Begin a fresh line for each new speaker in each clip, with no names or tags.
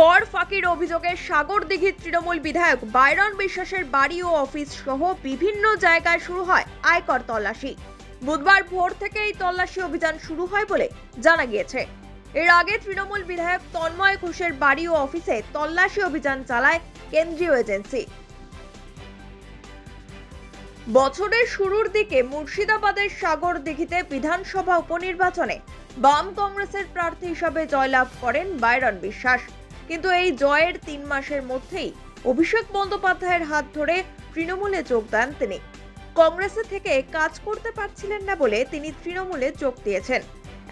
কর ফাঁকির অভিযোগে সাগরদিঘির তৃণমূল বিধায়ক বাইরন বিশ্বাসের বাড়ি ও অফিস সহ বিভিন্ন জায়গায় শুরু হয় আয়কর তল্লাশি। বুধবার ভোর থেকে এই তল্লাশি অভিযান শুরু হয় বলে জানা গিয়েছে। এর আগে তৃণমূল বিধায়ক তন্ময় ঘোষের বাড়ি ও অফিসে তল্লাশি অভিযান চালায় কেন্দ্রীয় এজেন্সি। বছরের শুরুর দিকে মুর্শিদাবাদের সাগর দিঘিতে বিধানসভা উপনির্বাচনে বাম কংগ্রেসের প্রার্থী হিসাবে জয়লাভ করেন বাইরন বিশ্বাস। কিন্তু এই জয়ের তিন মাসের মধ্যেই অভিষেক বন্দ্যোপাধ্যায়ের হাত ধরে তৃণমূলে যোগ দেন তিনি। কংগ্রেসে থেকে কাজ করতে পারছিলেন না বলে তিনি তৃণমূলে যোগ দিয়েছেন।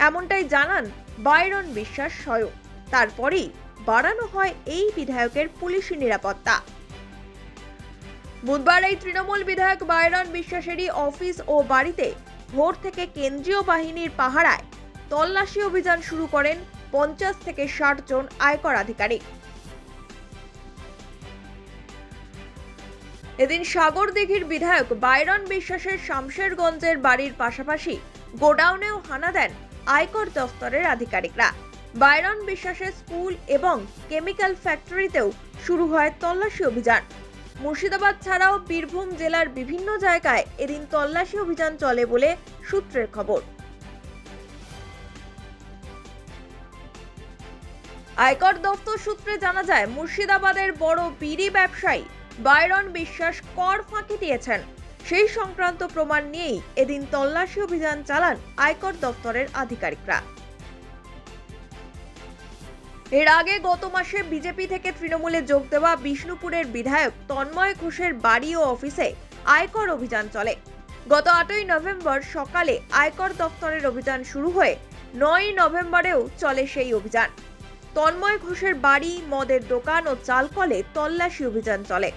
এমনটাই জানান বাইরন বিশ্বাস স্বয়ং। তারপরেই বাড়ানো হয় এই বিধায়কের পুলিশি নিরাপত্তা। বুধবার এই তৃণমূল বিধায়ক বাইরন বিশ্বাসেরই অফিস ও বাড়িতে ভোর থেকে কেন্দ্রীয় বাহিনীর পাহারায় তল্লাশি অভিযান শুরু করেন পঞ্চাশ থেকে ষাট জন আয়কর আধিকারিক। এদিন সাগরদিঘির বিধায়ক বাইরন বিশ্বাসের শামশেরগঞ্জের বাড়ির পাশাপাশি গোডাউনেও হানা দেন আয়কর দফতরের আধিকারিকরা। বাইরন বিশ্বাসের স্কুল এবং কেমিক্যাল ফ্যাক্টরিতেও শুরু হয় তল্লাশি অভিযান। মুর্শিদাবাদ ছাড়াও বীরভূম জেলার বিভিন্ন জায়গায় এদিন তল্লাশি অভিযান চলে বলে সূত্রের খবর। আয়কর দফতর সূত্রে জানা যায়, মুর্শিদাবাদের বড় বিড়ি ব্যবসায়ী বাইরন বিশ্বাস কর ফাঁকি দিয়েছেন। সেই সংক্রান্ত প্রমাণ নিয়েই এদিন তল্লাশি অভিযান চালান আয়কর দফতরের আধিকারিকরা। এর আগে গত মাসে বিজেপি থেকে তৃণমূলে যোগ দেওয়া বিষ্ণুপুরের বিধায়ক তন্ময় ঘোষের বাড়ি ও অফিসে আয়কর অভিযান চলে। গত আটই নভেম্বর সকালে আয়কর দফতরের অভিযান শুরু হয়ে নয় নভেম্বরেও চলে সেই অভিযান। তন্ময় ঘোষের বাড়ি, মদের দোকান ও চালকলে তল্লাশি অভিযান চলে।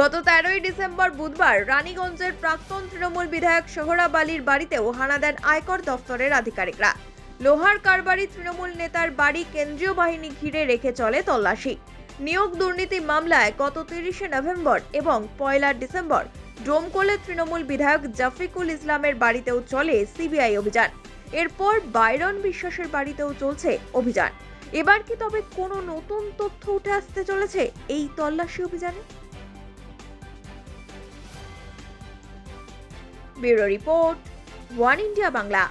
গত তেরোই ডিসেম্বর বুধবার রানীগঞ্জের প্রাক্তন তৃণমূল বিধায়ক সোহরাব আলীর বাড়িতেও হানা দেন আয়কর দফতরের আধিকারিকরা। লোহার কারবারি তৃণমূল নেতার বাড়ি কেন্দ্রীয় বাহিনী ঘিরে রেখে চলে তল্লাশি। নিয়োগ দুর্নীতি মামলায় গত তিরিশে নভেম্বর এবং পয়লা ডিসেম্বর ডোমকলের তৃণমূল বিধায়ক জাফিকুল ইসলামের বাড়িতেও চলে সিবিআই অভিযান। এরপর বাইরন বিশ্বাসের বাড়িতেও চলছে অভিযান। এবার কি তবে কোনো নতুন তথ্য উঠে আসতে চলেছে এই তল্লাশি অভিযানে? Bureau report, One India Bangla.